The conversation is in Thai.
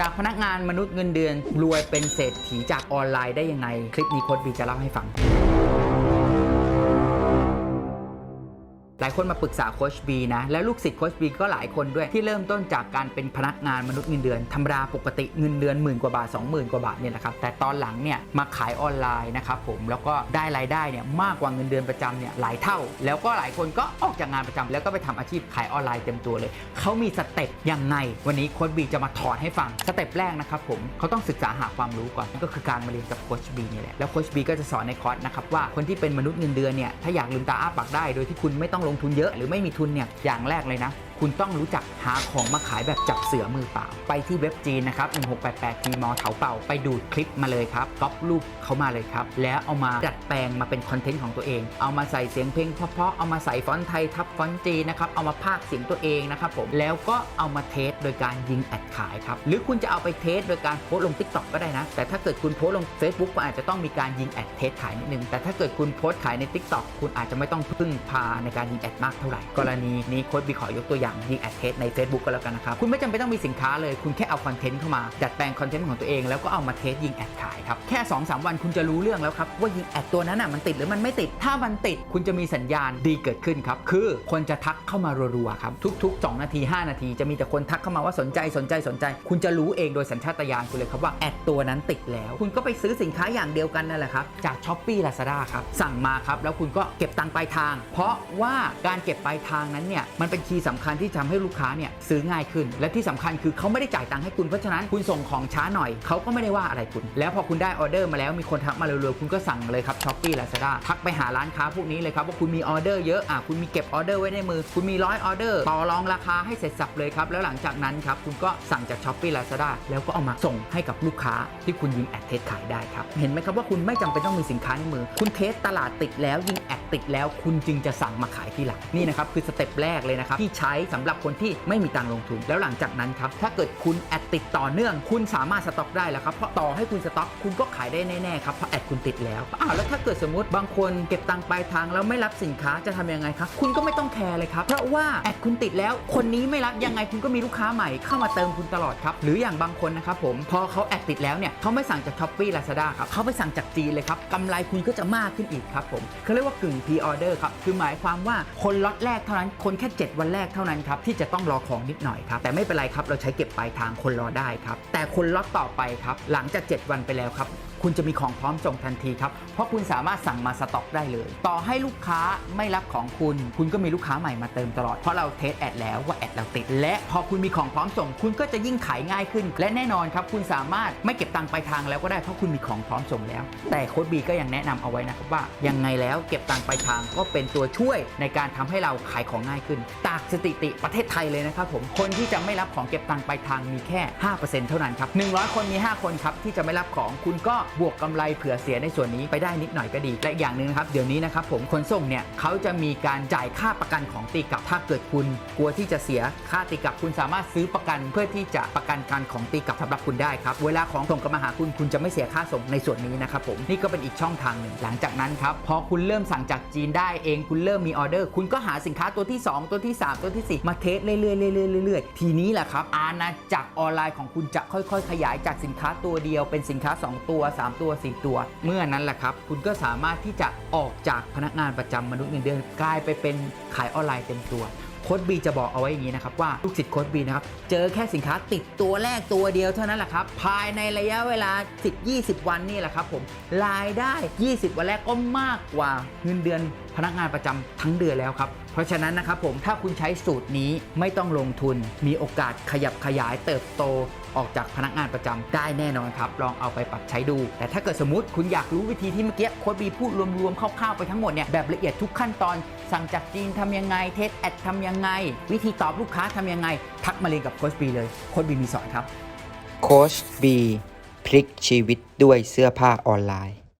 จากพนักงานมนุษย์เงินเดือน รวยเป็นเศรษฐีจากออนไลน์ได้ยังไง คลิปนี้โค้ดบีจะเล่าให้ฟัง หลายคนมาปรึกษาโคชบีนะ แล้วลูกศิษย์โคชบีก็หลายคนด้วยที่เริ่มต้นจากการเป็นพนักงานมนุษย์เงินเดือนธรรมดาปกติเงินเดือนหมื่นกว่าบาท 20,000 กว่าบาทเนี่ยแหละครับแต่ตอนหลังเนี่ยมาขายออนไลน์นะครับผมแล้วก็ได้รายได้เนี่ยมากกว่าเงินเดือนประจำเนี่ยหลายเท่า แล้วก็หลายคนก็ออกจากงานประจำแล้วก็ไปทำอาชีพขายออนไลน์เต็มตัวเลยเขามีสเต็ปยังไง วันนี้โค้ชบีจะมาถอดให้ฟังสเต็ปแรกนะครับผมเขาต้องศึกษาหาความรู้ก่อนนั่นก็คือการมาเรียนกับโค้ชบีนี่แหละแล้วโค้ชบีก็จะสอนในคอร์สนะครับว่าคนที่เป็นมนุษย์เงินเดือนเนี่ยถ้าอยากลืมตาอ้าปากได้โดยที่คุณไม่ต้องลงงทุนเยอะหรือไม่มีทุนเนี่ยอย่างแรกเลยนะคุณต้องรู้จักหาของมาขายแบบจับเสือมือเปล่า ไปที่เว็บจีนนะครับ 1688 g m เถาเป่า ไปดูดคลิปมาเลยครับก๊อปรูปเขามาเลยครับ แล้วเอามาดัดแปลงมาเป็นคอนเทนต์ของตัวเอง เอามาใส่เสียงเพลงเพราะๆเอามาใส่ฟอนต์ไทยทับฟอนต์จีนนะครับ เอามาพากเสียงตัวเองนะครับผม แล้วก็เอามาเทสโดยการยิงแอดขายครับ หรือคุณจะเอาไปเทสโดยการโพสลง TikTok ก็ได้นะ แต่ถ้าเกิดคุณโพสลง Facebook ก็อาจจะต้องมีการยิงแอดเทสขายนิดนึง แต่ถ้าเกิดคุณโพสขายใน TikTok คุณอาจจะไม่ต้องพึ่งพาในการยิงแอดมากเท่าไหร่ กรณีนี้โค้ดบีขอยกตัวอย่างยิงแอดเทสใน Facebook ก็แล้วกันนะครับ คุณไม่จำเป็นต้องมีสินค้าเลย คุณแค่เอาคอนเทนต์เข้ามาดัดแปลงคอนเทนต์ของตัวเองแล้วก็เอามาเทสยิงแอดขายครับ แค่ 2-3 วันคุณจะรู้เรื่องแล้วครับ ว่ายิงแอดตัวนั้นน่ะมันติดหรือมันไม่ติด ถ้ามันติดคุณจะมีสัญญาณดีเกิดขึ้นครับ คือคนจะทักเข้ามารัวๆครับทุก ๆ 2 นาที 5 นาทีจะมีแต่คนทักเข้ามาว่าสนใจสนใจสนใจ คุณจะรู้เองโดยสัญชาตญาณคุณเลยครับว่าแอดตัวนั้นติดแล้ว คุณก็ไปซื้อสินค้าอย่างเดียวกันนั่นแหละครับจาก s h อ p e e Lazada ครับสั่งมาครับแล้วคุณก็เก็บตังค์ปลายทาง เพราะว่าการเก็บปลายทางนั้นเนี่ยมันเป็นคีย์สำคัญที่ทำให้ลูกค้าเนี่ยซื้อง่ายขึ้น และที่สำคัญคือเขาไม่ได้จ่ายตังค์ให้คุณเพราะฉะนั้นคุณส่งของช้าหน่อยเขาก็ไม่ได้ว่าอะไรคุณ แล้วพอคุณได้ออเดอร์มาแล้วมีคนทักมาเร็วๆคุณก็สั่งเลยครับ s h อ p e e Lazada ทักไปหาร้านค้าพวกนี้เลยครับว่าคุณมีออเดอร์เยอะอะคุณมีเก็บออเดอร์ไว้ในมือ คุณมีร้อยออเดอร์ต่อรองราคาให้เสร็จสับเลยครับแล้วหลังจากนั้นครับคุณก็สั่งจาก s h อ p e e Lazada แล้วก็เอามาส่งให้กับลูกค้าที่คุณยิงแอดเทสขายได้ครับเห็นไหมครับว่าคุณไม่จำเป็นต้องมีสินค้าในมือ คุณเทสตลาดติดแล้วยิงแอดติดแล้ว คุณจึงจะสั่งมาขายที่หลังนี่นะครับคือสเต็ปแรกเลยนะครับที่ใช้สำหรับคนที่ไม่มีตังค์ลงทุน แล้วหลังจากนั้นครับถ้าเกิดคุณแอดติดต่อเนื่อง คุณสามารถสต็อกได้แล้วครับเพราะต่อให้คุณสต็อกคุณก็ขายได้แน่ๆครับเพราะแอดคุณติดแล้วอ้าวแล้วถ้าเกิดสมมติบางคนเก็บตังค์ปลายทางแล้วไม่รับสินค้าจะทำยังไงครับคุณก็ไม่ต้องแคร์เลยครับเพราะว่าแอดคุณติดแล้ว คนนี้ไม่รับยังไงคุณก็มีลูกค้าใหม่เข้ามาเติมคุณตลอดครับหรืออย่างบางคนนะครับผมพอเขาแอดติดแล้วเนี่ยเขาไม่สั่งจากช้อปปี้ลาซาด้าครับเขาไปสั่งจากจีนเลยครับกำไรคุณก็จะมากขึ้นอีกครับผมเขาเรียกว่ากึ่งพรีออเดอร์ครับคือหมายความว่าคนล็อตแรกเท่านั้นคนแค่ 7 วันแรกเท่านั้นครับที่จะต้องรอของนิดหน่อยครับแต่ไม่เป็นไรครับเราใช้เก็บปลายทางคนรอได้ครับแต่คนล็อตต่อไปครับหลังจาก 7 วันไปแล้วครับ คุณจะมีของพร้อมส่งทันทีครับ เพราะคุณสามารถสั่งมาสต็อกได้เลย ต่อให้ลูกค้าไม่รับของคุณ คุณก็มีลูกค้าใหม่มาเติมตลอด เพราะเราเทสแอดแล้วว่าแอดเราติด และพอคุณมีของพร้อมส่ง คุณก็จะยิ่งขายง่ายขึ้น และแน่นอนครับ คุณสามารถไม่เก็บตังค์ไปทางแล้วก็ได้เพราะคุณมีของพร้อมส่งแล้ว แต่โค้ดบีก็ยังแนะนำเอาไว้นะครับว่า ยังไงแล้วเก็บตังค์ไปทางก็เป็นตัวช่วยในการทำให้เราขายของง่ายขึ้น จากสถิติประเทศไทยเลยนะครับผมคนที่จะไม่รับของเก็บตังค์ไปทางมีแค่ 5%เท่านั้นครับ100 คนมี 5 คนครับที่จะไม่รับของคุณก็บวกกำไรเผื่อเสียในส่วนนี้ไปได้นิดหน่อยก็ดี และอย่างหนึ่งนะครับเดี๋ยวนี้นะครับผมขนส่งเนี่ยเขาจะมีการจ่ายค่าประกันของตีกลับถ้าเกิดคุณกลัวที่จะเสียค่าตีกลับคุณสามารถซื้อประกันเพื่อที่จะประกันการของตีกลับสำหรับคุณได้ครับเวลาของส่งกลับมาหาคุณคุณจะไม่เสียค่าส่งในส่วนนี้นะครับผมนี่ก็เป็นอีกช่องทางหนึ่งหลังจากนั้นครับพอคุณเริ่มสั่งจากจีนได้เองคุณเริ่มมีออเดอร์ คุณก็หาสินค้าตัวที่ 2 ตัวที่ 3 ตัวทีสี่4 มาเทสเรื่อยๆเรื่อยๆเรื่อยๆทีนี้แหละครับอาณาจักรออนไลน์ของคุณจะค่อย ๆ ขยายจากสินค้าตัวเดียวเป็นสินค้า 2 ตัว3 ตัว 4 ตัว เมื่อนั้นแหละครับ คุณก็สามารถที่จะออกจากพนักงานประจำมนุษย์เงินเดือนกลายไปเป็นขายออนไลน์เต็มตัวโค้ดบีจะบอกเอาไว้อย่างนี้นะครับว่าลูกศิษย์โค้ดบีนะครับเจอแค่สินค้าติดตัวแรกตัวเดียวเท่านั้นแหละครับ ภายในระยะเวลา 10-20 วันนี่แหละครับผมรายได้ 20 วันแรกก็มากกว่าเงินเดือน พนักงานประจำทั้งเดือนแล้วครับ เพราะฉะนั้นนะครับผมถ้าคุณใช้สูตรนี้ไม่ต้องลงทุน มีโอกาสขยับขยายเติบโตออกจากพนักงานประจำได้แน่นอนครับ ลองเอาไปปรับใช้ดู แต่ถ้าเกิดสมมติคุณอยากรู้วิธีที่เมื่อกี้โค้ดบีพูดรวมๆคร่าวๆไปทั้งหมดเนี่ยแบบละเอียดทุกขั้นตอน สั่งจากจีนทำยังไงเทสแอดทำยังไง วิธีตอบลูกค้าทำยังไง ทักมาเรียนกับโค้ชบีเลยโค้ชบีมีสอนครับโค้ชบีพลิกชีวิตด้วยเสื้อผ้าออนไลน์